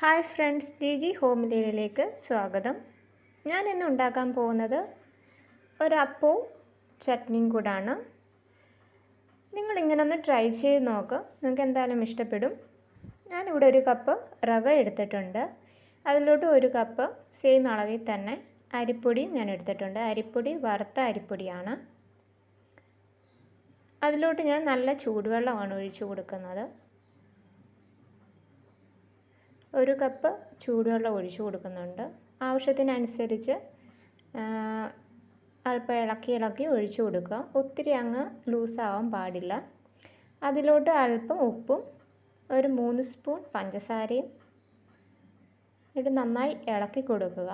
Hi friends D G home ലീലയിലേക്ക് സ്വാഗതം. ഞാൻ ഇന്ന് ഉണ്ടാക്കാൻ പോകുന്നത് ഒരപ്പവും ചട്നിയും കൂടാണ്. നിങ്ങളിങ്ങനെ ഒന്ന് ട്രൈ ചെയ്ത് നോക്ക് നിങ്ങൾക്ക് എന്തായാലും ഇഷ്ടപ്പെടും. ഞാനിവിടെ ഒരു കപ്പ് റവ എടുത്തിട്ടുണ്ട്. അതിലോട്ട് ഒരു കപ്പ് സെയിം അളവിൽ തന്നെ അരിപ്പൊടി ഞാൻ എടുത്തിട്ടുണ്ട്. അരിപ്പൊടി വറുത്ത അരിപ്പൊടിയാണ്. അതിലോട്ട് ഞാൻ നല്ല ചൂടുവെള്ളമാണ് ഒഴിച്ചു കൊടുക്കുന്നത്. ഒരു കപ്പ് ചൂടുവെള്ളം ഒഴിച്ചു കൊടുക്കുന്നുണ്ട്. ആവശ്യത്തിനനുസരിച്ച് അല്പം ഇളക്കി ഇളക്കി ഒഴിച്ചു കൊടുക്കുക. ഒത്തിരി അങ്ങ് ലൂസാവാൻ പാടില്ല. അതിലോട്ട് അല്പം ഉപ്പും ഒരു മൂന്ന് സ്പൂൺ പഞ്ചസാരയും എന്നിട്ട് നന്നായി ഇളക്കി കൊടുക്കുക.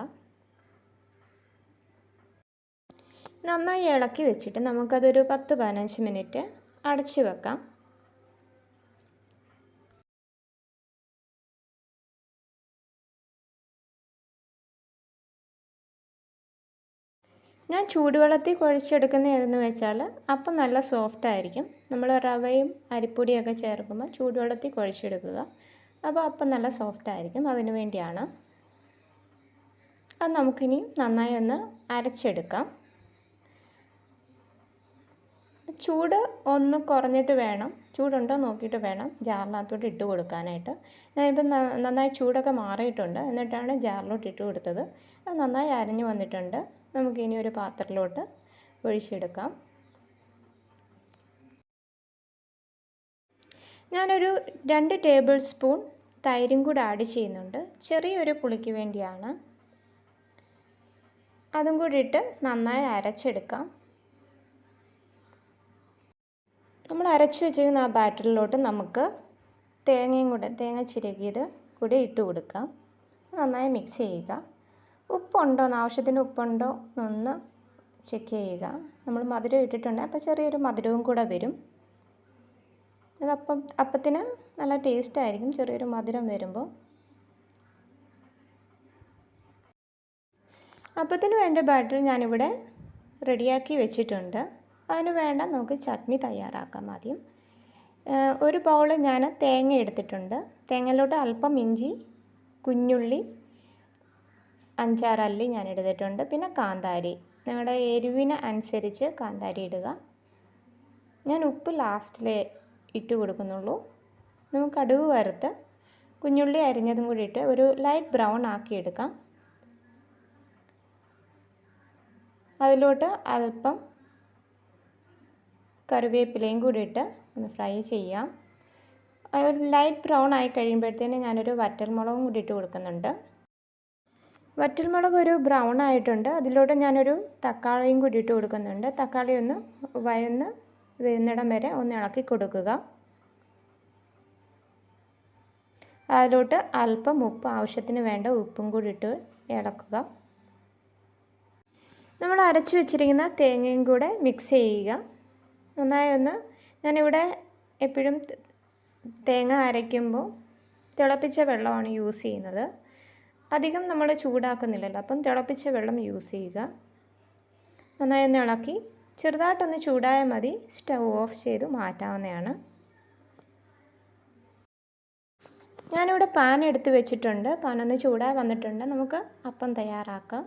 നന്നായി ഇളക്കി വെച്ചിട്ട് നമുക്കതൊരു പത്ത് പതിനഞ്ച് മിനിറ്റ് അടച്ചു വെക്കാം. ഞാൻ ചൂടുവെള്ളത്തിൽ കുഴച്ചെടുക്കുന്ന ഏതെന്ന് വെച്ചാൽ അപ്പം നല്ല സോഫ്റ്റ് ആയിരിക്കും. നമ്മൾ റവയും അരിപ്പൊടിയൊക്കെ ചേർക്കുമ്പോൾ ചൂടുവെള്ളത്തിൽ കുഴച്ചെടുക്കുക. അപ്പോൾ അപ്പം നല്ല സോഫ്റ്റ് ആയിരിക്കും അതിനു വേണ്ടിയാണ്. അത് നമുക്കിനി നന്നായി ഒന്ന് അരച്ചെടുക്കാം. ചൂട് ഒന്ന് കുറഞ്ഞിട്ട് വേണം. ചൂടുണ്ടോ നോക്കിയിട്ട് വേണം ജാറിനകത്തോട്ട് ഇട്ട് കൊടുക്കാനായിട്ട്. ഞാനിപ്പം നന്നായി ചൂടൊക്കെ മാറിയിട്ടുണ്ട്. എന്നിട്ടാണ് ജാറിലോട്ട് ഇട്ട് കൊടുത്തത്. അത് നന്നായി അരഞ്ഞു വന്നിട്ടുണ്ട്. നമുക്കിനി ഒരു പാത്രത്തിലോട്ട് ഒഴിച്ചെടുക്കാം. ഞാനൊരു രണ്ട് ടേബിൾ സ്പൂൺ തൈരും കൂടെ ആഡ് ചെയ്യുന്നുണ്ട്. ചെറിയൊരു പുളിക്ക് വേണ്ടിയാണ്. അതും കൂടി ഇട്ട് നന്നായി അരച്ചെടുക്കാം. നമ്മൾ അരച്ച് വെച്ചിരിക്കുന്ന ആ ബാറ്ററിലോട്ട് നമുക്ക് തേങ്ങയും കൂടെ തേങ്ങ ചിരകിയത് കൂടി ഇട്ട് കൊടുക്കാം. നന്നായി മിക്സ് ചെയ്യുക. ഉപ്പുണ്ടോ? ആവശ്യത്തിന് ഉപ്പുണ്ടോ? എന്നൊന്ന് ചെക്ക് ചെയ്യുക. നമ്മൾ മധുരം ഇട്ടിട്ടുണ്ട്. അപ്പോൾ ചെറിയൊരു മധുരവും കൂടെ വരും. അതപ്പം അപ്പത്തിന് നല്ല ടേസ്റ്റ് ആയിരിക്കും. ചെറിയൊരു മധുരം വരുമ്പോൾ. അപ്പത്തിന് വേണ്ട ബാറ്റർ ഞാനിവിടെ റെഡിയാക്കി വെച്ചിട്ടുണ്ട്. അതിന് വേണ്ട നമുക്ക് ചട്നി തയ്യാറാക്കാം ആദ്യം. ഒരു ബൗൾ ഞാൻ തേങ്ങ എടുത്തിട്ടുണ്ട്. തേങ്ങയിലോട്ട് അല്പം ഇഞ്ചി കുഞ്ഞുള്ളി അഞ്ചാറല്ലി ഞാൻ എടുത്തിട്ടുണ്ട്. പിന്നെ കാന്താരി. നിങ്ങളുടെ എരിവിന് അനുസരിച്ച് കാന്താരി ഇടുക. ഞാൻ ഉപ്പ് ലാസ്റ്റിലേ ഇട്ട് കൊടുക്കുന്നുള്ളൂ. നമുക്ക് കടുക് വറുത്ത് കുഞ്ഞുള്ളി അരിഞ്ഞതും കൂടി ഇട്ട് ഒരു ലൈറ്റ് ബ്രൗൺ ആക്കി എടുക്കാം. അതിലോട്ട് അല്പം കറിവേപ്പിലയും കൂടി ഇട്ട് ഒന്ന് ഫ്രൈ ചെയ്യാം. ഒരു ലൈറ്റ് ബ്രൗൺ ആയി കഴിയുമ്പോഴത്തേന് ഞാനൊരു വറ്റൽമുളകും കൂടി ഇട്ട് കൊടുക്കുന്നുണ്ട്. വറ്റൽമുളക് ഒരു ബ്രൗൺ ആയിട്ടുണ്ട്. അതിലൂടെ ഞാനൊരു തക്കാളിയും കൂടി ഇട്ട് കൊടുക്കുന്നുണ്ട്. തക്കാളി ഒന്ന് വഴന്ന് വരുന്നിടം വരെ ഒന്ന് ഇളക്കി കൊടുക്കുക. അതിലോട്ട് അല്പം ഉപ്പ് ആവശ്യത്തിന് വേണ്ട ഉപ്പും കൂടി ഇട്ട് ഇളക്കുക. നമ്മൾ അരച്ചു വെച്ചിരിക്കുന്ന തേങ്ങയും കൂടെ മിക്സ് ചെയ്യുക. നന്നായി ഒന്ന് ഞാനിവിടെ എപ്പോഴും തേങ്ങ അരയ്ക്കുമ്പോൾ തിളപ്പിച്ച വെള്ളമാണ് യൂസ് ചെയ്യുന്നത്. അധികം നമ്മൾ ചൂടാക്കുന്നില്ലല്ലോ അപ്പം തിളപ്പിച്ച വെള്ളം യൂസ് ചെയ്യുക. നന്നായി ഒന്ന് ഇളക്കി ചെറുതായിട്ടൊന്ന് ചൂടായാൽ മതി. സ്റ്റൗ ഓഫ് ചെയ്ത് മാറ്റാവുന്നതാണ്. ഞാനിവിടെ പാൻ എടുത്ത് വെച്ചിട്ടുണ്ട്. പാൻ ഒന്ന് ചൂടായി വന്നിട്ടുണ്ട്. നമുക്ക് അപ്പം തയ്യാറാക്കാം.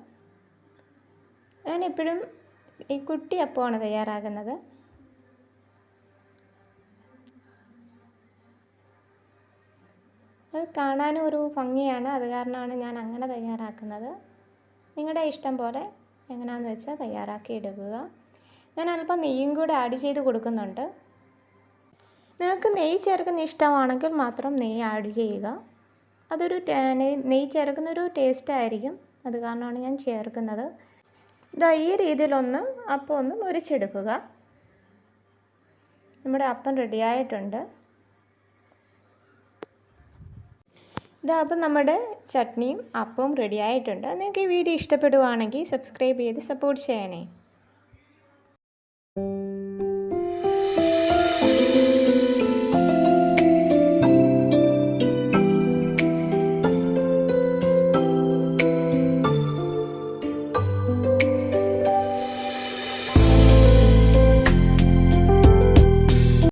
ഞാൻ എപ്പോഴും ഈ കുട്ടി അപ്പമാണ് തയ്യാറാക്കുന്നത് അത് കാണാനും ഒരു ഭംഗിയാണ്. അത് കാരണമാണ് ഞാൻ അങ്ങനെ തയ്യാറാക്കുന്നത്. നിങ്ങളുടെ ഇഷ്ടം പോലെ എങ്ങനെയാണെന്ന് വെച്ചാൽ തയ്യാറാക്കി എടുക്കുക. ഞാൻ അല്പം നെയ്യും കൂടെ ആഡ് ചെയ്ത് കൊടുക്കുന്നുണ്ട്. നിങ്ങൾക്ക് നെയ്യ് ചേർക്കുന്ന ഇഷ്ടമാണെങ്കിൽ മാത്രം നെയ്യ് ആഡ് ചെയ്യുക. അതൊരു നെയ്യ് ചേർക്കുന്ന ഒരു ടേസ്റ്റ് ആയിരിക്കും. അത് കാരണമാണ് ഞാൻ ചേർക്കുന്നത്. ഇതാ ഈ രീതിയിലൊന്ന് അപ്പം ഒന്ന് മുരിച്ചെടുക്കുക. നമ്മുടെ അപ്പം റെഡിയായിട്ടുണ്ട് ഇതാ അപ്പം നമ്മുടെ ചട്നിയും അപ്പവും റെഡി ആയിട്ടുണ്ട്. നിങ്ങൾക്ക് ഈ വീഡിയോ ഇഷ്ടപ്പെടുവാണെങ്കിൽ സബ്സ്ക്രൈബ് ചെയ്ത് സപ്പോർട്ട് ചെയ്യണേ.